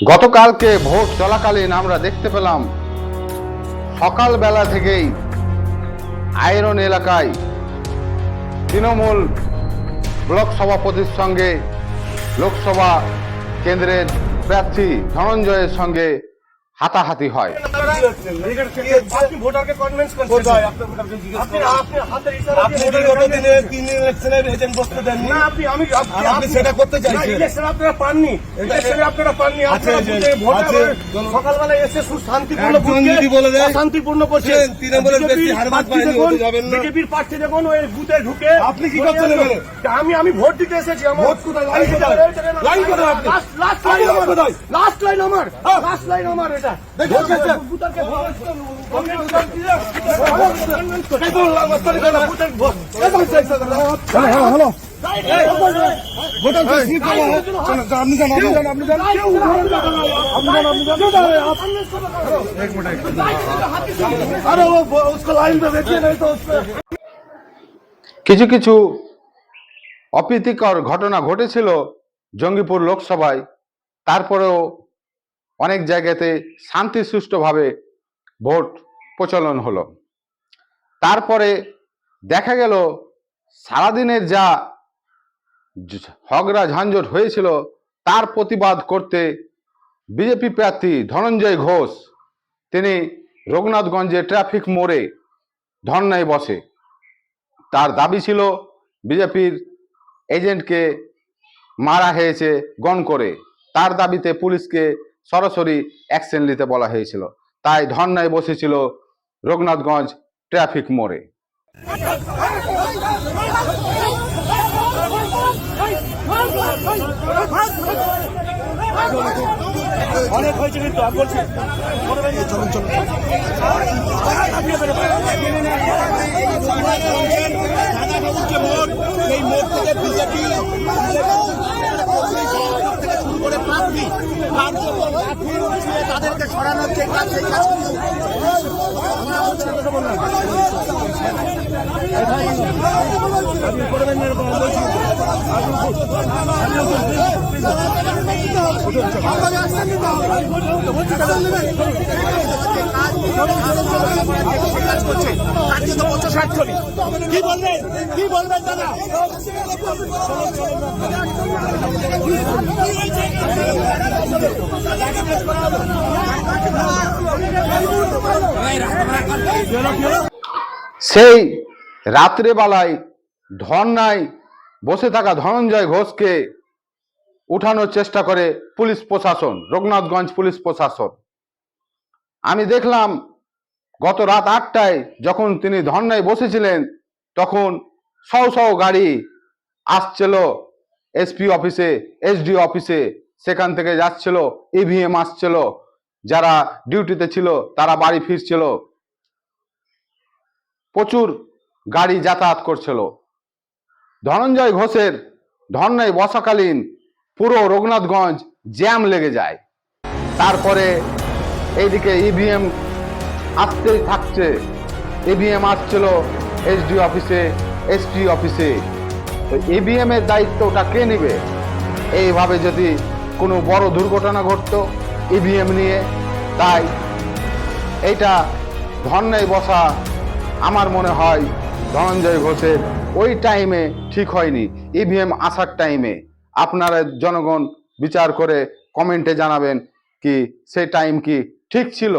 গতকালকে ভোট চলাকালীন আমরা দেখতে পেলাম, সকালবেলা থেকেই আয়রন এলাকায় তৃণমূল ব্লক সভাপতির সঙ্গে লোকসভা কেন্দ্রের প্রার্থী ধনঞ্জয়ের সঙ্গে হাতাহাতি হয় করছেন বুথে। বিজেপির প্রার্থী দেখুন ওই ঢুকে আপনি কি করছেন আমি আমি ভোট দিতে এসেছি আমার ভোট কোথায়? লাইন কোথায়? লাইন কোথায় লাস্ট লাইন লাইন আমার লাস্ট লাইন আমার লাস্ট লাইন আমার এটা দেখুন, দেখুন। বুথকে ভোট ভোটার স্লিপ করা হয়। চলো, চলো, আপনি যান আপনি যান আপনি যান আপনি যান আপনি যান এক মিনিট अरे वो वो- उसको लाइन पे देखिए नहीं तो उस पे কিছু কিছু অপ্রীতিকর ঘটনা ঘটেছিল জঙ্গিপুর লোকসভায় তারপরেও অনেক জায়গাতে শান্তি সুষ্ঠুভাবে ভোট প্রচলন হলো। তারপরে দেখা গেল সারাদিনের যা ঝগড়া, ঝাঞ্ঝট হয়েছিল, তার প্রতিবাদ করতে বিজেপি প্রার্থী ধনঞ্জয় ঘোষ, তিনি রঘুনাথগঞ্জে ট্রাফিক মোড়ে ধর্নায় বসে। তার দাবি ছিল, বিজেপির এজেন্টকে মারা হয়েছে গণ করে। তার দাবিতে পুলিশকে সরাসরি অ্যাকশন নিতে বলা হয়েছিল। তাই ধর্নায় বসেছিল রঘুনাথগঞ্জ ট্রাফিক মোড়ে। অনেক হয়েছে কিন্তু আমি বলছি। এই মোড় থেকে বিজেপি প্রার্থী তাদেরকে সরানোর যে কাজ সেই কাজ কিন্তু সেই রাত্রেবেলায় ধর্নায় বসে থাকা ধনঞ্জয় ঘোষকে উঠানোর চেষ্টা করে পুলিশ প্রশাসন, রঘুনাথগঞ্জ পুলিশ প্রশাসন। আমি দেখলাম গত রাত আটটায় যখন তিনি ধর্নায় বসেছিলেন, তখন শও শও গাড়ি আসছিল এসপি অফিসে, এসডি অফিসে, সেখান থেকে যাচ্ছিল ইভিএম আসছিল, যারা ডিউটিতে ছিল তারা বাড়ি ফিরছিল। প্রচুর গাড়ি যাতায়াত করছিল। ধনঞ্জয় ঘোষের ধর্নায় বসাকালীন পুরো রঘুনাথগঞ্জ জ্যাম লেগে যায়। তারপরে এইদিকে ইভিএম আসতেই থাকছে। ইভিএম আসছিল এসডি অফিসে এসপি অফিসে ইভিএম এর দায়িত্বটা কে নেবে? এইভাবে যদি কোনো বড় দুর্ঘটনা ঘটতো ইভিএম নিয়ে, তাই এইটা ধর্নায় বসা আমার মনে হয় ধনঞ্জয় ঘোষের ওই টাইমে ঠিক হয়নি ইভিএম আসার টাইমে আপনারা জনগণ বিচার করে কমেন্টে জানাবেন কি সেই টাইম কি ঠিক ছিল।